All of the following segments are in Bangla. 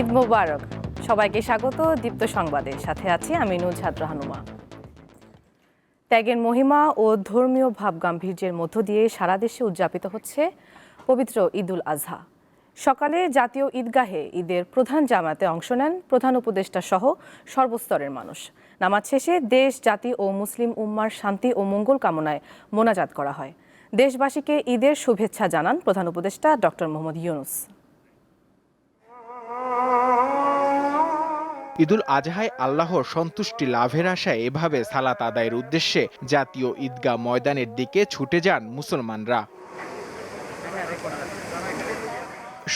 ঈদ মোবারক। সবাইকে স্বাগত, দীপ্ত সংবাদে। সাথে আছি আমি নুজহাত রাহানুমা। ত্যাগের মহিমা ও ধর্মীয় ভাব গাম্ভীর্যের মধ্য দিয়ে সারা দেশে উদযাপিত হচ্ছে পবিত্র ঈদুল আজহা সকালে জাতীয় ঈদগাহে ঈদের প্রধান জামাতে অংশ নেন প্রধান উপদেষ্টা সহ সর্বস্তরের মানুষ। নামাজ শেষে দেশ, জাতি ও মুসলিম উম্মার শান্তি ও মঙ্গল কামনায় মোনাজাত করা হয়। দেশবাসীকে ঈদের শুভেচ্ছা জানান প্রধান উপদেষ্টা ডক্টর মোহাম্মদ ইউনুস। ঈদুল আজহায় আল্লাহর সন্তুষ্টি লাভের আশায় এভাবে সালাত আদায়ের উদ্দেশ্যে জাতীয় ঈদগাহ ময়দানের দিকে ছুটে যান মুসলমানরা।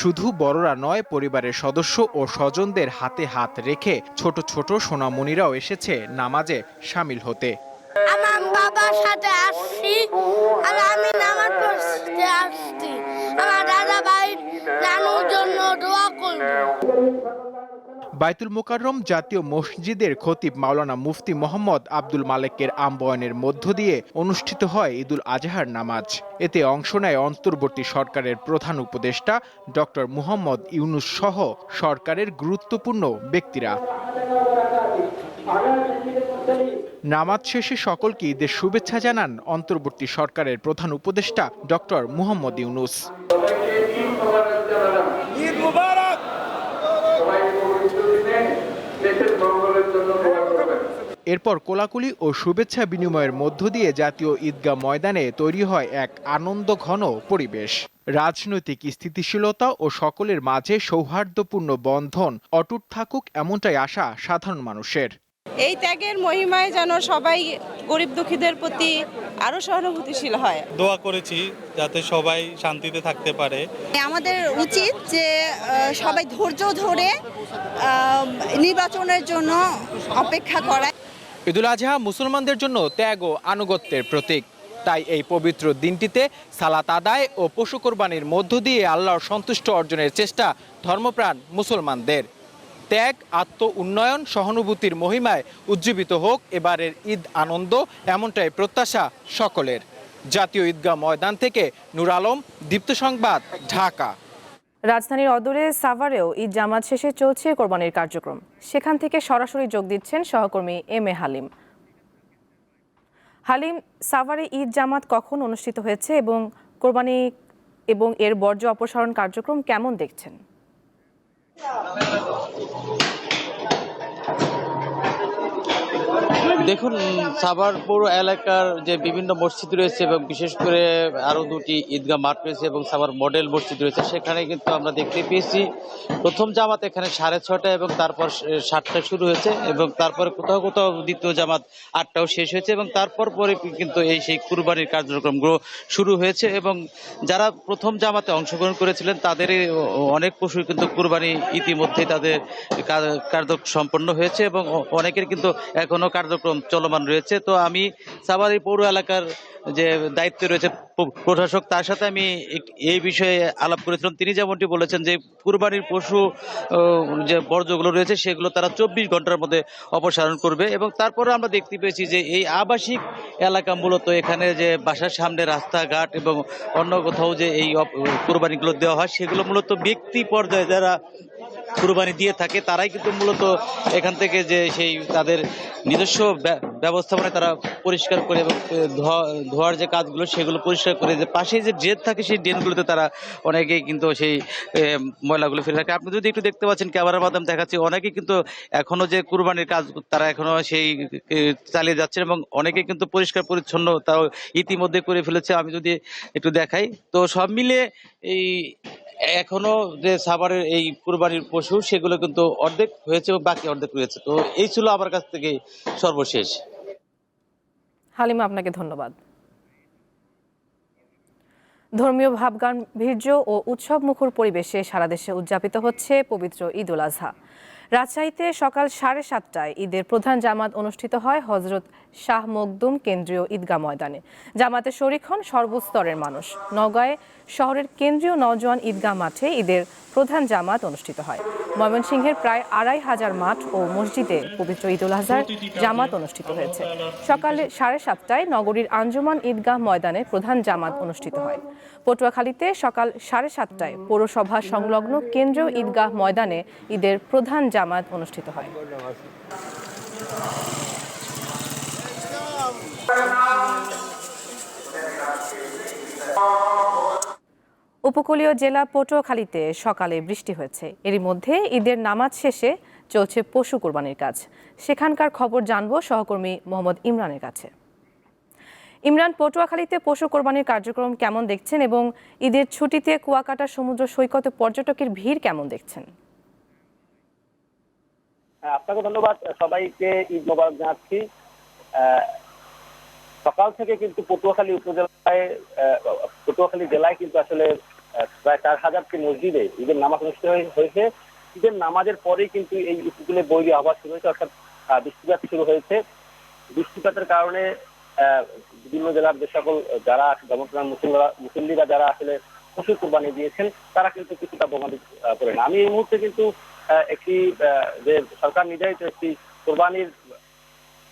শুধু বড়রা নয়, পরিবারের সদস্য ও স্বজনদের হাতে হাত রেখে ছোট ছোট সোনামণিরাও এসেছে নামাজে সামিল হতে। আমার জন্য দোয়া করব। বাইতুল মোকাররম জাতীয় মসজিদের খতিব মাওলানা মুফতি মোহাম্মদ আব্দুল মালেকের আম্বয়নের মধ্য দিয়ে অনুষ্ঠিত হয় ঈদুল আজহার নামাজ। এতে অংশ নেয় অন্তর্বর্তী সরকারের প্রধান উপদেষ্টা ডক্টর মুহাম্মদ ইউনুস সহ সরকারের গুরুত্বপূর্ণ ব্যক্তিরা। নামাজ শেষে সকলকে ঈদের শুভেচ্ছা জানান অন্তর্বর্তী সরকারের প্রধান উপদেষ্টা ডক্টর মুহাম্মদ ইউনুস ঈদ মুবারক এরপর কোলাকুলি ও শুভেচ্ছা বিনিময়ের মধ্য দিয়ে জাতীয় ঈদগাহ ময়দানে তৈরি হয় এক আনন্দ ঘন পরিবেশ। রাজনৈতিক স্থিতিশীলতা ও সকলের মাঝে সৌহার্দ্যপূর্ণ বন্ধন অটুট থাকুক এমনটাই আশা সাধারণ মানুষের। এই ত্যাগের মহিমায় যেন সবাই গরিব দুঃখীদের প্রতি আরও সহানুভূতিশীল হয়। দোয়া করেছি যাতে সবাই শান্তিতে থাকতে পারে। আমাদের উচিত যে সবাই ধৈর্য ধরে আহ, নির্বাচনের জন্য অপেক্ষা করা। ঈদুল আজহা মুসলমানদের জন্য ত্যাগ ও আনুগত্যের প্রতীক। তাই এই পবিত্র দিনটিতে সালাত আদায় ও পশু কোরবানির মধ্য দিয়ে আল্লাহর সন্তুষ্ট অর্জনের চেষ্টা ধর্মপ্রাণ মুসলমানদের। ত্যাগ, আত্ম উন্নয়ন, সহানুভূতির মহিমায় উজ্জীবিত হোক, এবারের ঈদ আনন্দ এমনটাই প্রত্যাশা সকলের। জাতীয় ঈদগাহ ময়দান থেকে নূর আলম, দীপ্ত সংবাদ, ঢাকা। রাজধানীর অদূরে সাভারেও ঈদ জামাত শেষে চলছে কোরবানির কার্যক্রম। সেখান থেকে সরাসরি যোগ দিচ্ছেন সহকর্মী এম এ হালিম। হালিম, সাভারে ঈদ জামাত কখন অনুষ্ঠিত হয়েছে এবং কোরবানি এবং এর বর্জ্য অপসারণ কার্যক্রম কেমন দেখছেন? দেখুন সাভার পৌর এলাকার যে বিভিন্ন মসজিদ রয়েছে এবং বিশেষ করে আরও দুটি ঈদগাহ মাঠ রয়েছে এবং সাভার মডেল মসজিদ রয়েছে, সেখানে কিন্তু আমরা দেখতে পেয়েছি, প্রথম জামাত এখানে সাড়ে ছটা এবং তারপর সাতটা শুরু হয়েছে এবং তারপরে কোথাও কোথাও দ্বিতীয় জামাত আটটাও শেষ হয়েছে এবং তারপর পরে কিন্তু এই সেই কুরবানির কার্যক্রমগুলো শুরু হয়েছে এবং যারা প্রথম জামাতে অংশগ্রহণ করেছিলেন তাদের অনেক পশু কিন্তু কুরবানি ইতিমধ্যেই তাদের কার- কার্য সম্পন্ন হয়েছে এবং অনেকের কিন্তু এখনও কার্যক্রম চলমান রয়েছে। তো আমি সাভারি পৌর এলাকার যে দায়িত্ব রয়েছে প্রশাসক, তার সাথে আমি এই বিষয়ে আলাপ করেছিলাম। তিনি যেমনটি বলেছেন যে, কুরবানির পশু যে বর্জ্যগুলো রয়েছে, সেগুলো তারা চব্বিশ ঘণ্টার মধ্যে অপসারণ করবে এবং তারপরে আমরা দেখতে পেয়েছি যে, এই আবাসিক এলাকা মূলত এখানে যে বাসার সামনে রাস্তাঘাট এবং অন্য কোথাও যে এই কুরবানিগুলো দেওয়া হয়, সেগুলো মূলত ব্যক্তি পর্যায়ে যারা কুরবানি দিয়ে থাকে তারাই কিন্তু মূলত এখান থেকে যে সেই তাদের নিজস্ব ব্যবস্থাপনায় তারা পরিষ্কার করে এবং ধোয়া- ধোয়ার যে কাজগুলো সেগুলো পরিষ্কার করে যে পাশে যে ড্রেন থাকে সেই ড্রেনগুলোতে তারা অনেকেই কিন্তু সেই ময়লাগুলো ফেলে থাকে। আপনি যদি একটু দেখতে পাচ্ছেন ক্যামেরার মাধ্যমে দেখাচ্ছি, অনেকেই কিন্তু এখনও যে কুরবানির কাজ তারা এখনও সেই চালিয়ে যাচ্ছেন এবং অনেকে কিন্তু পরিষ্কার পরিচ্ছন্ন তাও ইতিমধ্যে করে ফেলেছে। আমি যদি একটু দেখাই, তো সব মিলে এই এখনও যে সাভারের এই কুরবানির পশু সেগুলো কিন্তু অর্ধেক হয়েছে বাকি অর্ধেক রয়েছে। তো এই ছিল আমার কাছ থেকে সর্বশেষ। হালিমা, আপনাকে ধন্যবাদ। ধর্মীয় ভাবগান ভীর্য ও উৎসব মুখর পরিবেশে সারা দেশে উদযাপিত হচ্ছে পবিত্র ঈদ উল আজহা রাজশাহীতে সকাল সাড়ে সাতটায় ঈদের প্রধান জামাত অনুষ্ঠিত হয় হজরত শাহ মকদুম কেন্দ্রীয় ঈদগাহ ময়দানে। জামাতে শরিক হন সর্বস্তরের মানুষ। নওগাঁয় শহরের কেন্দ্রীয় নওজোয়ান ঈদগাহ মাঠে ঈদের প্রধান জামাত অনুষ্ঠিত হয়। ময়মনসিংহের প্রায় আড়াই হাজার মাঠ ও মসজিদে পবিত্র ঈদুল আজহার জামাত অনুষ্ঠিত হয়েছে। সকালে সাড়ে সাতটায় নগরীর আঞ্জুমান ঈদগাহ ময়দানে প্রধান জামাত অনুষ্ঠিত হয়। পটুয়াখালীতে সকাল সাড়ে সাতটায় পৌরসভা সংলগ্ন কেন্দ্রীয় ঈদগাহ ময়দানে ঈদের প্রধান জামাত অনুষ্ঠিত হয়। উপকূলীয় জেলা পটুয়াখালীতে সকালে বৃষ্টি হয়েছে। এরই মধ্যে ঈদের নামাজ শেষে চলছে পশু কোরবানির কাজ। সেখানকার খবর জানব সহকর্মী মোহাম্মদ ইমরানের কাছে। ইমরান, পটুয়াখালীতে পশু কোরবানির কার্যক্রম কেমন দেখছেন এবং ঈদের ছুটিতে কুয়াকাটা, সমুদ্র সৈকতে পর্যটকের ভিড় কেমন দেখছেন? আপনাকে ধন্যবাদ। সবাইকে ঈদ মোবারক জানাচ্ছি। সকাল থেকে কিন্তু পটুয়াখালী উপজেলায় পটুয়াখালী জেলায় কিন্তু আসলে প্রায় চার হাজারটি মসজিদে ঈদের নামাজ অনুষ্ঠিত হয়েছে। ঈদের নামাজের পরেই কিন্তু এই উপকূলে বৈরী আহ্বান শুরু হয়েছে, অর্থাৎ বৃষ্টিপাত শুরু হয়েছে। বৃষ্টিপাতের কারণে বিভিন্ন জেলার যে সকল যারা জমপ্রাণ মুসলিমরা মুসল্লিরা যারা আসলে পশু কোরবানি দিয়েছেন, তারা কিন্তু কিছুটা প্রমাণিত না আমি এই মুহূর্তে কিন্তু একটি যে সরকার নির্ধারিত একটি কোরবানির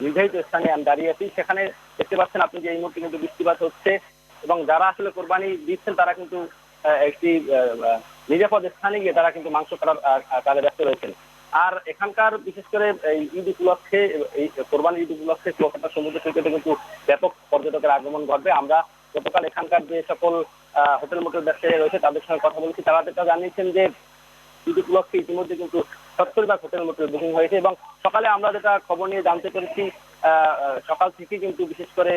নির্ধারিত স্থানে আমি দাঁড়িয়ে আছি। সেখানে দেখতে পাচ্ছেন আপনি যে এই মুহূর্তে কিন্তু বৃষ্টিপাত হচ্ছে এবং যারা আসলে কোরবানি দিচ্ছেন তারা কিন্তু একটি নিরাপদ স্থানে গিয়ে তারা কিন্তু মাংস আহ, কাজে ব্যস্ত রয়েছেন। আর এখানকার বিশেষ করে এই ঈদ উপলক্ষে এই কোরবানি ঈদ উপলক্ষে কলকাতা সমুদ্র সৈকতে কিন্তু ব্যাপক পর্যটকের আগমন ঘটবে। আমরা গতকাল এখানকার যে সকল হোটেল মোটেল ব্যবসায়ী রয়েছে তাদের সঙ্গে কথা বলেছি। তারা যেটা জানিয়েছেন যে উপলক্ষে ইতিমধ্যে কিন্তু সত্তর ভাগ হোটেল মোটেল বুকিং হয়েছে এবং সকালে আমরা যেটা খবর নিয়ে জানতে পেরেছি সকাল থেকে কিন্তু বিশেষ করে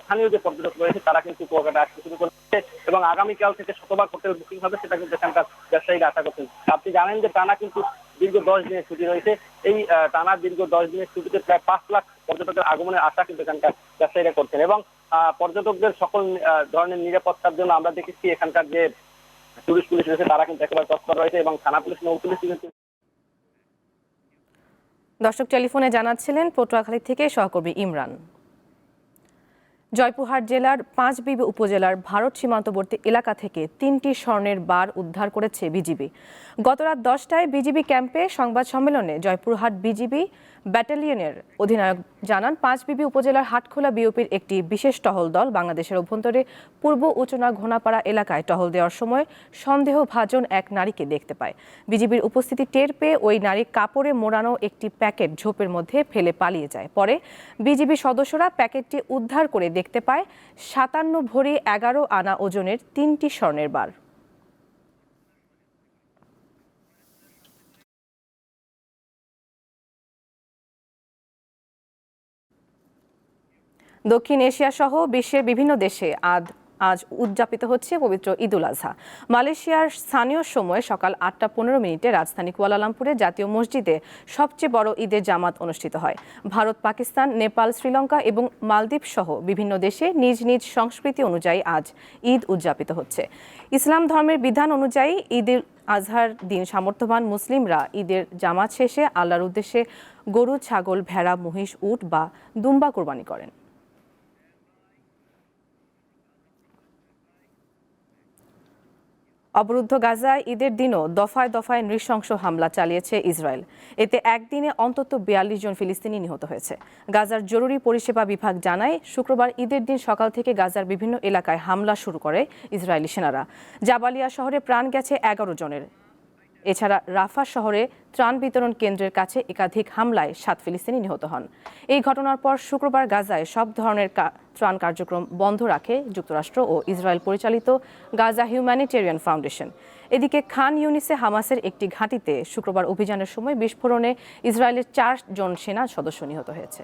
স্থানীয় যে পর্যটক রয়েছে তারা কিন্তু কুয়াকাটা আসতে শুরু করেছে এবং আগামীকাল থেকে শতভাগ হোটেল বুকিং হবে সেটা কিন্তু এখানকার ব্যবসায়ীরা আশা করছেন। আপনি জানেন যে টানা কিন্তু দীর্ঘ দশ দিনের ছুটি রয়েছে। এই টানা দীর্ঘ দশ দিনের ছুটিতে প্রায় পাঁচ লাখ পর্যটকের আগমনের আশা কিন্তু এখানকার ব্যবসায়ীরা করছেন এবং পর্যটকদের সকল ধরনের নিরাপত্তার জন্য আমরা দেখেছি এখানকার যে টুরিস্ট পুলিশ রয়েছে, তারা কিন্তু একেবারে তৎপর রয়েছে এবং থানা পুলিশ, নৌ পুলিশ কিন্তু দর্শক টেলিফোনে জানাচ্ছিলেন পটুয়াখালী থেকে সহকর্মী ইমরান। জয়পুরহাট জেলার পাঁচবিবি উপজেলার ভারত সীমান্তবর্তী এলাকা থেকে তিনটি স্বর্ণের বার উদ্ধার করেছে বিজিবি। গতরাত দশটায় বিজিবি ক্যাম্পে সংবাদ সম্মেলনে জয়পুরহাট বিজিবি ব্যাটালিয়নের অধিনায়ক জানান, পাঁচবিবি উপজেলার হাটখোলা বিওপির একটি বিশেষ টহল দল বাংলাদেশের অভ্যন্তরে পূর্ব উচনা ঘোনাপাড়া এলাকায় টহল দেওয়ার সময় সন্দেহভাজন এক নারীকে দেখতে পায়। বিজিবির উপস্থিতি টের পেয়ে ওই নারী কাপড়ে মোড়ানো একটি প্যাকেট ঝোপের মধ্যে ফেলে পালিয়ে যায়। পরে বিজিবি সদস্যরা প্যাকেটটি উদ্ধার করে দেখতে পায়, সাতান্ন ভরি এগারো আনা ওজনের তিনটি স্বর্ণের বার। দক্ষিণ এশিয়া সহ বিশ্বের বিভিন্ন দেশে আজ আজ উদযাপিত হচ্ছে পবিত্র ঈদুল আজহা মালয়েশিয়ার স্থানীয় সময় সকাল আটটা পনেরো মিনিটে রাজধানী কুয়ালালামপুরে জাতীয় মসজিদে সবচেয়ে বড় ঈদের জামাত অনুষ্ঠিত হয়। ভারত, পাকিস্তান, নেপাল, শ্রীলঙ্কা এবং মালদ্বীপ সহ বিভিন্ন দেশে নিজ নিজ সংস্কৃতি অনুযায়ী আজ ঈদ উদযাপিত হচ্ছে। ইসলাম ধর্মের বিধান অনুযায়ী ঈদুল আজহার দিন সামর্থ্যবান মুসলিমরা ঈদের জামাত শেষে আল্লাহর উদ্দেশ্যে গরু, ছাগল, ভেড়া, মহিষ, উট বা দুম্বা কোরবানি করেন। অবরুদ্ধ গাজায় ঈদের দিনও দফায় দফায় নৃশংস হামলা চালিয়েছে ইসরায়েল। এতে একদিনে অন্তত বিয়াল্লিশ জন ফিলিস্তিনি নিহত হয়েছে। গাজার জরুরি পরিষেবা বিভাগ জানায়, শুক্রবার ঈদের দিন সকাল থেকে গাজার বিভিন্ন এলাকায় হামলা শুরু করে ইসরায়েলি সেনারা। জাবালিয়া শহরে প্রাণ গেছে এগারো জনের। এছাড়া রাফা শহরে ত্রাণ বিতরণ কেন্দ্রের কাছে একাধিক হামলায় সাত ফিলিস্তিনি নিহত হন। এই ঘটনার পর শুক্রবার গাজায় সব ধরনের ত্রাণ কার্যক্রম বন্ধ রাখে যুক্তরাষ্ট্র ও ইসরায়েল পরিচালিত গাজা হিউম্যানিটেরিয়ান ফাউন্ডেশন। এদিকে খান ইউনিসে হামাসের একটি ঘাঁটিতে শুক্রবার অভিযানের সময় বিস্ফোরণে ইসরায়েলের চার জন সেনা সদস্য নিহত হয়েছে।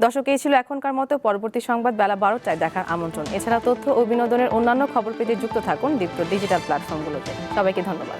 দর্শক, এই ছিল এখনকার মতো। পরবর্তী সংবাদ বেলা বারোটায় দেখার আমন্ত্রণ। এছাড়া তথ্য ও বিনোদনের অন্যান্য খবর পেতে যুক্ত থাকুন দীপ্ত ডিজিটাল প্ল্যাটফর্মগুলোতে। সবাইকে ধন্যবাদ।